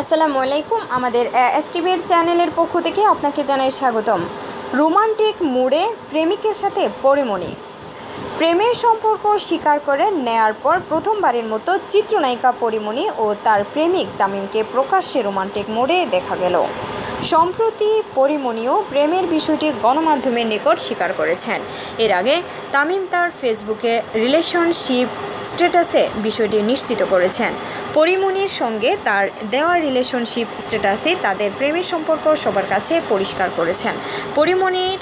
আসসালামু আলাইকুম। আমাদের এস টিভির চ্যানেলের পক্ষ থেকে আপনাকে জানাই স্বাগতম। রোমান্টিক মোড়ে প্রেমিকের সাথে পরিমণি। প্রেমের সম্পর্ক স্বীকার করে নেয়ার পর প্রথমবারের মতো চিত্রনায়িকা পরিমণি ও তার প্রেমিক তামিমকে প্রকাশ্যে রোমান্টিক মোড়ে দেখা গেল। সম্প্রতি পরিমণিও প্রেমের বিষয়টি গণমাধ্যমের নিকট স্বীকার করেছেন। এর আগে তামিম তার ফেসবুকে রিলেশনশিপ স্ট্যাটাসে বিষয়টি নিশ্চিত করেছেন। পরিমণির সঙ্গে তার দেওয়া রিলেশনশিপ স্ট্যাটাসে তাদের প্রেমের সম্পর্ক সবার কাছে পরিষ্কার করেছেন। পরিমণির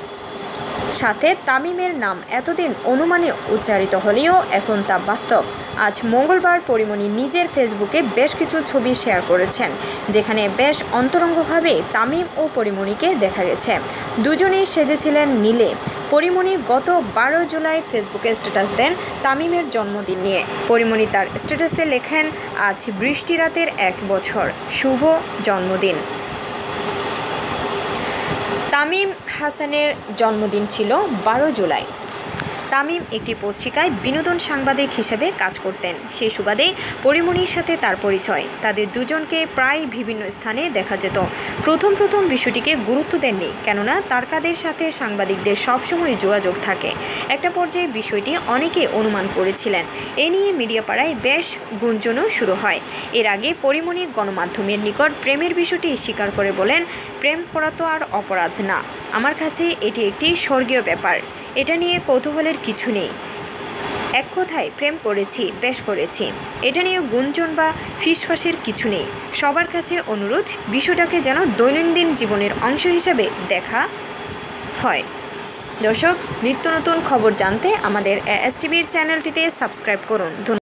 সাথে তামিমের নাম এতদিন অনুমানে উচ্চারিত হলেও এখন তা বাস্তব। আজ মঙ্গলবার পরিমণি নিজের ফেসবুকে বেশ কিছু ছবি শেয়ার করেছেন, যেখানে বেশ অন্তরঙ্গভাবে তামিম ও পরিমণিকে দেখা গেছে। দুজনেই সেজেছিলেন নীলে। পরিমণি গত বারো জুলাই ফেসবুকে স্ট্যাটাস দেন তামিমের জন্মদিন নিয়ে। পরিমণি তার স্ট্যাটাসে লেখেন, আজ বৃষ্টি রাতের এক বছর। শুভ জন্মদিন। তামিম হাসানের জন্মদিন ছিল বারো জুলাই। তামিম একটি পত্রিকায় বিনোদন সাংবাদিক হিসেবে কাজ করতেন। সেই সুবাদে পরিমণির সাথে তার পরিচয়। তাদের দুজনকে প্রায় বিভিন্ন স্থানে দেখা যেত। প্রথম প্রথম বিষয়টিকে গুরুত্ব দেননি, কেননা তারকাদের সাথে সাংবাদিকদের সবসময় যোগাযোগ থাকে। একটা পর্যায়ে বিষয়টি অনেকে অনুমান করেছিলেন। এ নিয়ে মিডিয়া পাড়ায় বেশ গুঞ্জনও শুরু হয়। এর আগে পরিমণি গণমাধ্যমের নিকট প্রেমের বিষয়টি স্বীকার করে বলেন, প্রেম করা তো আর অপরাধ না। আমার কাছে এটি একটি স্বর্গীয় ব্যাপার। এটা নিয়ে কৌতূহলের কিছু নেই। এক কথায় প্রেম করেছি, বেশ করেছি। এটা নিয়ে গুঞ্জন বা ফিসফাসের কিছু নেই। সবার কাছে অনুরোধ, বিষয়টাকে যেন দৈনন্দিন জীবনের অংশ হিসাবে দেখা হয়। দর্শক, নিত্য নতুন খবর জানতে আমাদের এস টিভির চ্যানেলটিতে সাবস্ক্রাইব করুন।